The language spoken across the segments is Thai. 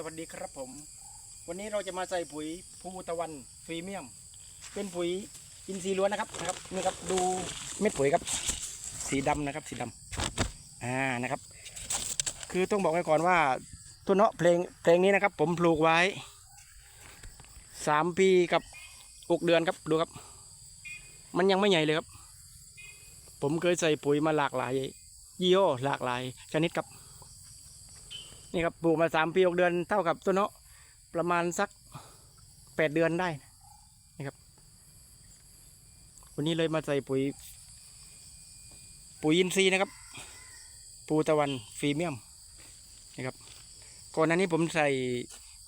สวัสดีครับผม วันนี้เราจะมาใส่ปุ๋ยภูตะวันพรีเมียม เป็นปุ๋ยอินทรีย์ล้วนนะครับนะครับนี่ครับดูเม็ดปุ๋ยครับ สีดำนะครับ สีดำอ่านะครับ คือต้องบอกไว้ก่อนว่าต้นเนาะเพลงเพลงนี้นะครับ ผมปลูกไว้สามปีกับหกเดือนครับดูครับ มันยังไม่ใหญ่เลยครับ ผมเคยใส่ปุ๋ยมาหลากหลายยี่ห้อหลากหลายชนิดครับ นี่ครับปลูกมาสามปีหกเดือนเท่ากับต้นเนาะประมาณสักแปดเดือนได้นี่ครับ วันนี้เลยมาใส่ปุ๋ย ปุ๋ยอินทรีย์นะครับ ปูตะวันฟรีเมียมนะครับก่อนหน้านี้ผมใส่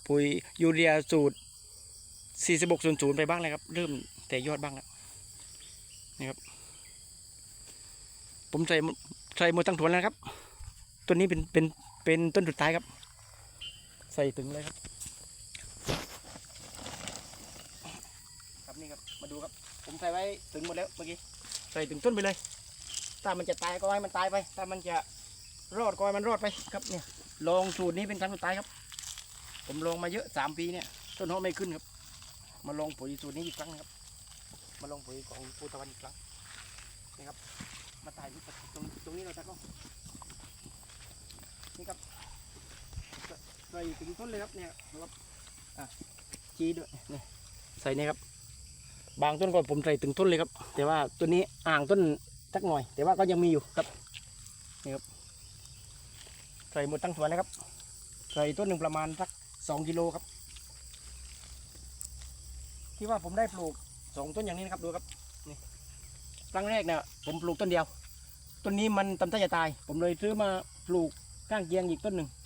ปุ๋ยยูเรียสูตร4600ไปบ้างแล้วครับ เริ่มแต่ยอดบ้างแล้วนี่ครับ ผมใส่ใส่หมดตั้งถวนแล้วนะครับต้นนี้เป็นเป็น เป็นต้นสุดท้ายครับ ใส่ถึงเลยครับ ครับนี่ครับมาดูครับ ผมใส่ไว้ถึงหมดแล้วเมื่อกี้ใส่ถึงต้นไปเลย ถ้ามันจะตายก็ให้มันตายไป ถ้ามันจะรอดก็ให้มันรอดไปครับเนี่ยลองสูตรนี้เป็นครั้งสุดท้ายครับ ผมลองมาเยอะสามปีเนี่ย ต้นหอมไม่ขึ้นครับ มาลองปุ๋ยสูตรนี้อีกครั้งนะครับ มาลองปุ๋ยของปูตะวันอีกครั้งนี่ครับ มาถ่ายที่ตรงตรงนี้เราตะกล้องนี่ครับใส่ถึงต้นเลยครับเนี่ยนะครับอะจีด้วยนี่ใส่นี่ครับ บางต้นก็ผมใส่ถึงต้นเลยครับ แต่ว่าต้นนี้อ่างต้นสักหน่อย แต่ว่าก็ยังมีอยู่ครับนี่ครับใส่หมดตั้งสวนแล้วครับ ใส่ต้นหนึ่งประมาณสักสองกิโลครับ ที่ว่าผมได้ปลูกสองต้นอย่างนี้นะครับดูครับนี่ครั้งแรกเนี่ยผมปลูกต้นเดียว ต้นนี้มันตำต้นจะตาย ผมเลยซื้อมาปลูกข้างเคียงอีกต้นหนึ่งครับ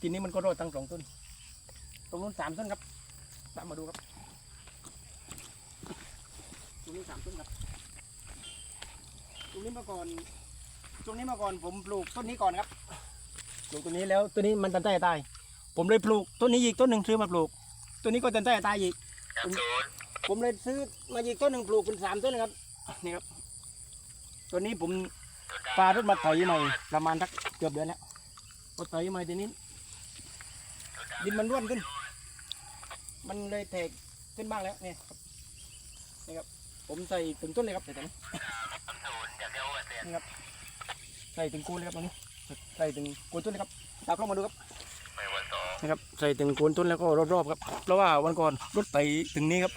ทีนี้มันก็รอดตั้งสองต้น ตรงนู้นสามต้นครับ ตามมาดูครับ ตรงนี้สามต้นครับ ตรงนี้เมื่อก่อน ตรงนี้เมื่อก่อนผมปลูกต้นนี้ก่อนครับปลูกต้นนี้แล้วต้นนี้มันตันใจตาย ผมเลยปลูกต้นนี้อีกต้นหนึ่งซื้อมาปลูกต้นนี้ก็ตันใจตายอีกผมผมเลยซื้อมาอีกต้นหนึ่งปลูกเป็นสามต้นเลยครับ นี่ครับ ตัวนี้ผมปลารถมาถอยใหม่ประมาณสักเกือบเดือนแล้วพอถอยใหม่ทีนี้ ดินมันร่วนขึ้น มันเลยแตกขึ้นบ้างแล้วเนี่ยครับนี่ครับ ผมใส่ถึงต้นเลยครับใส่ตรงนี้นี่ครับใส่ถึงโคนเลยครับตรงนี้ใส่ถึงโคนต้นเลยครับตามกล้องมาดูครับนะครับใส่ถึงโคนต้นแล้วก็รอบๆครับเพราะว่าวันก่อนรถไถถึงนี้ครับ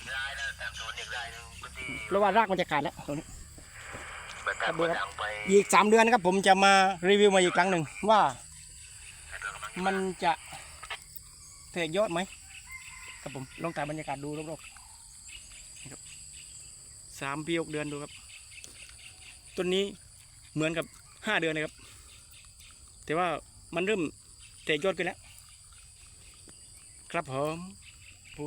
เพราะว่ารากมันจะขาดแล้วตรงนี้ครับดูครับอีกสามเดือนนะครับผมจะมารีวิวมาอีกครั้งหนึ่งว่า มันจะ แตกยอดไหมครับผมลองถ่ายบรรยากาศดูรอบๆครับสามปีหกเดือนดูครับต้นนี้เหมือนกับห้าเดือนเลยครับ แต่ว่ามันเริ่มแตกยอดขึ้นแล้ว ครับผม